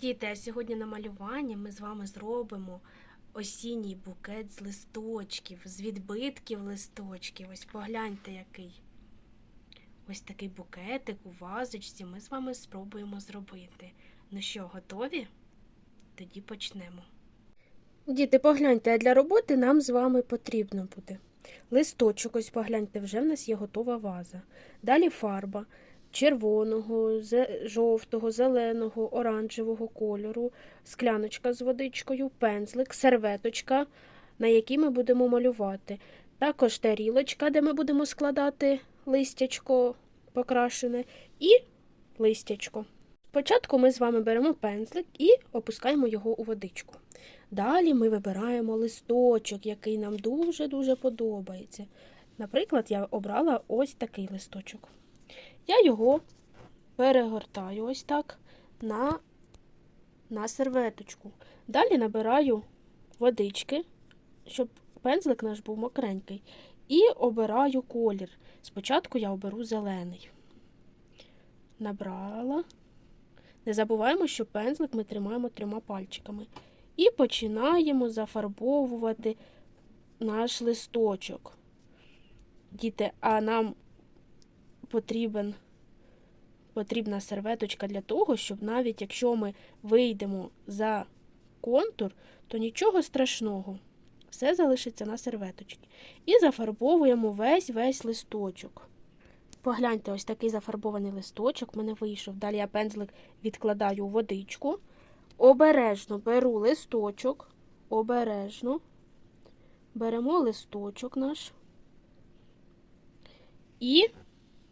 Діти, а сьогодні на малюванні ми з вами зробимо осінній букет з листочків, з відбитків листочків. Ось погляньте який. Ось такий букетик у вазочці ми з вами спробуємо зробити. Ну що, готові? Тоді почнемо. Діти, погляньте, а для роботи нам з вами потрібно буде. Листочок, ось погляньте, вже в нас є готова ваза. Далі фарба червоного, жовтого, зеленого, оранжевого кольору, скляночка з водичкою, пензлик, серветочка, на якій ми будемо малювати. Також тарілочка, де ми будемо складати листячко покрашене, і листячко. Спочатку ми з вами беремо пензлик і опускаємо його у водичку. Далі ми вибираємо листочок, який нам дуже-дуже подобається. Наприклад, я обрала ось такий листочок. Я його перегортаю ось так на, на серветочку. Далі набираю водички, щоб пензлик наш був мокренький. І обираю колір. Спочатку я оберу зелений. Набрала. Не забуваємо, що пензлик ми тримаємо трьома пальчиками. І починаємо зафарбовувати наш листочок. Діти, а нам потрібен, потрібна серветочка для того, щоб навіть якщо ми вийдемо за контур, то нічого страшного. Все залишиться на серветочці. І зафарбовуємо весь весь листочок. Погляньте, ось такий зафарбований листочок в мене вийшов. Далі я пензлик відкладаю у водичку. Обережно беру листочок, обережно. Беремо листочок наш. І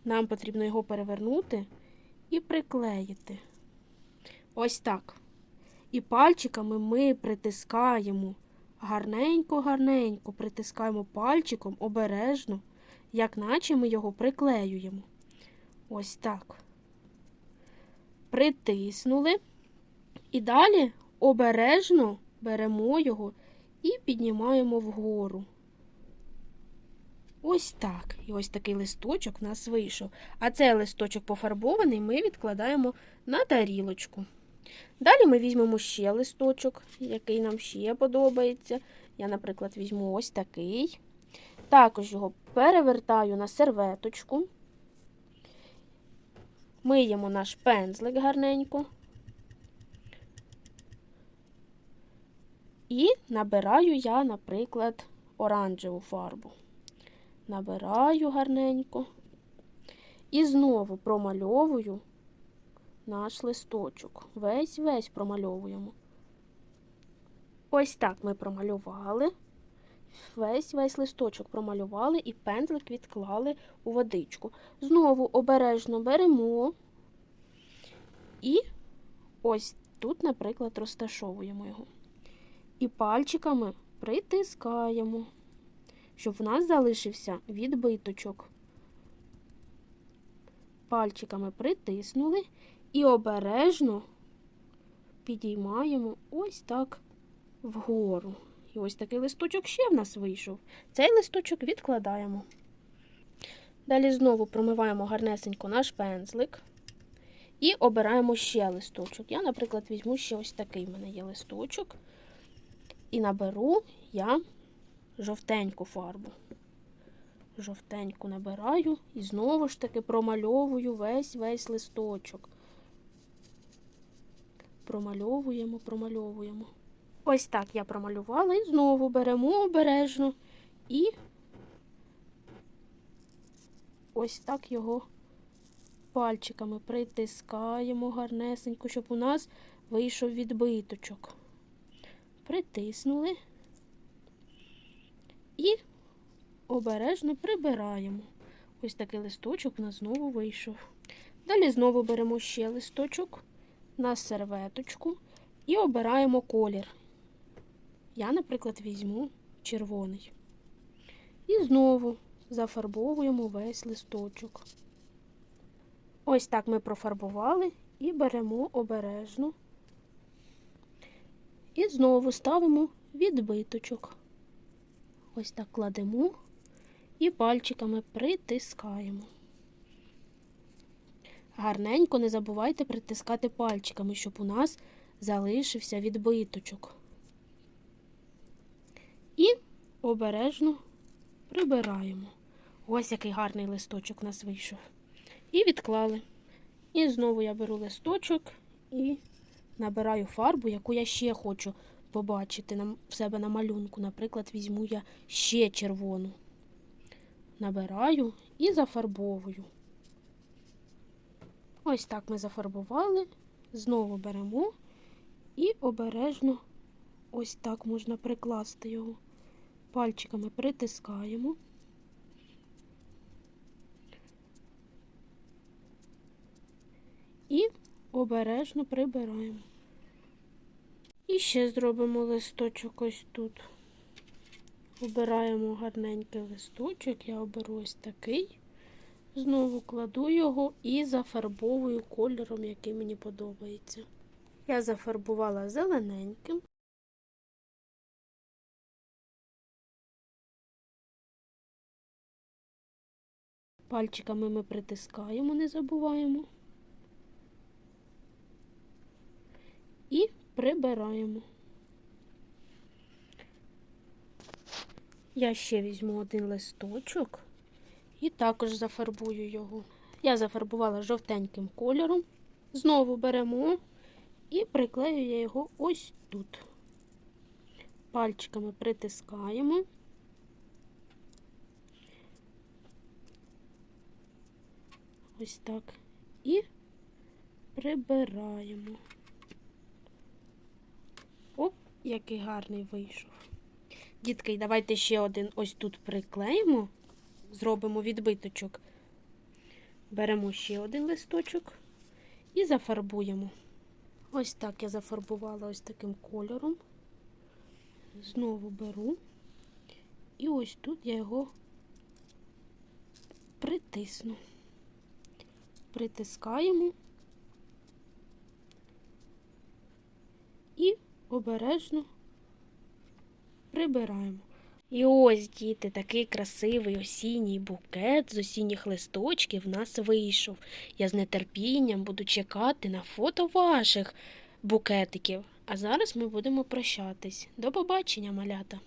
нам потрібно його перевернути і приклеїти. Ось так. І пальчиками ми притискаємо гарненько-гарненько, притискаємо пальчиком обережно, як наче ми його приклеюємо. Ось так. Притиснули. І далі обережно беремо його і піднімаємо вгору. Ось так. І ось такий листочок в нас вийшов. А цей листочок пофарбований ми відкладаємо на тарілочку. Далі ми візьмемо ще листочок, який нам ще подобається. Я, наприклад, візьму ось такий. Також його перевертаю на серветочку. Миємо наш пензлик гарненько. І набираю я, наприклад, оранжеву фарбу. Набираю гарненько. І знову промальовую наш листочок. Весь-весь промальовуємо. Ось так ми промалювали. Весь весь листочок промалювали і пензлик відклали у водичку. Знову обережно беремо і ось тут, наприклад, розташовуємо його. І пальчиками притискаємо, щоб в нас залишився відбиточок. Пальчиками притиснули і обережно підіймаємо ось так вгору. І ось такий листочок ще в нас вийшов. Цей листочок відкладаємо. Далі знову промиваємо гарнесенько наш пензлик і обираємо ще листочок. Я, наприклад, візьму ще ось такий в мене є листочок. І наберу я жовтеньку фарбу. Жовтеньку набираю і знову ж таки промальовую весь весь листочок. Промальовуємо, промальовуємо. Ось так я промалювала і знову беремо обережно і ось так його пальчиками притискаємо гарнесенько, щоб у нас вийшов відбиточок. Притиснули і обережно прибираємо. Ось такий листочок у нас знову вийшов. Далі знову беремо ще листочок на серветочку і обираємо колір. Я, наприклад, візьму червоний. І знову зафарбовуємо весь листочок. Ось так ми профарбували і беремо обережно. І знову ставимо відбиточок. Ось так кладемо і пальчиками притискаємо. Гарненько не забувайте притискати пальчиками, щоб у нас залишився відбиточок. І обережно прибираємо. Ось який гарний листочок у нас вийшов. І відклали. І знову я беру листочок і набираю фарбу, яку я ще хочу побачити на, в себе на малюнку. Наприклад, візьму я ще червону. Набираю і зафарбовую. Ось так ми зафарбували. Знову беремо і обережно ось так можна прикласти його. Пальчиками притискаємо. І обережно прибираємо. І ще зробимо листочок ось тут. Обираємо гарненький листочок, я оберу ось такий. Знову кладу його і зафарбовую кольором, який мені подобається. Я зафарбувала зелененьким. Пальчиками ми притискаємо, не забуваємо. І прибираємо. Я ще візьму один листочок і також зафарбую його. Я зафарбувала жовтеньким кольором. Знову беремо і приклею я його ось тут. Пальчиками притискаємо. Ось так. І прибираємо. Який гарний вийшов. Дітки, давайте ще один ось тут приклеїмо, зробимо відбиточок. Беремо ще один листочок і зафарбуємо. Ось так я зафарбувала ось таким кольором. Знову беру. І ось тут я його притисну. Притискаємо і обережно прибираємо. І ось, діти, такий красивий осінній букет з осінніх листочків в нас вийшов. Я з нетерпінням буду чекати на фото ваших букетиків. А зараз ми будемо прощатись. До побачення, малята!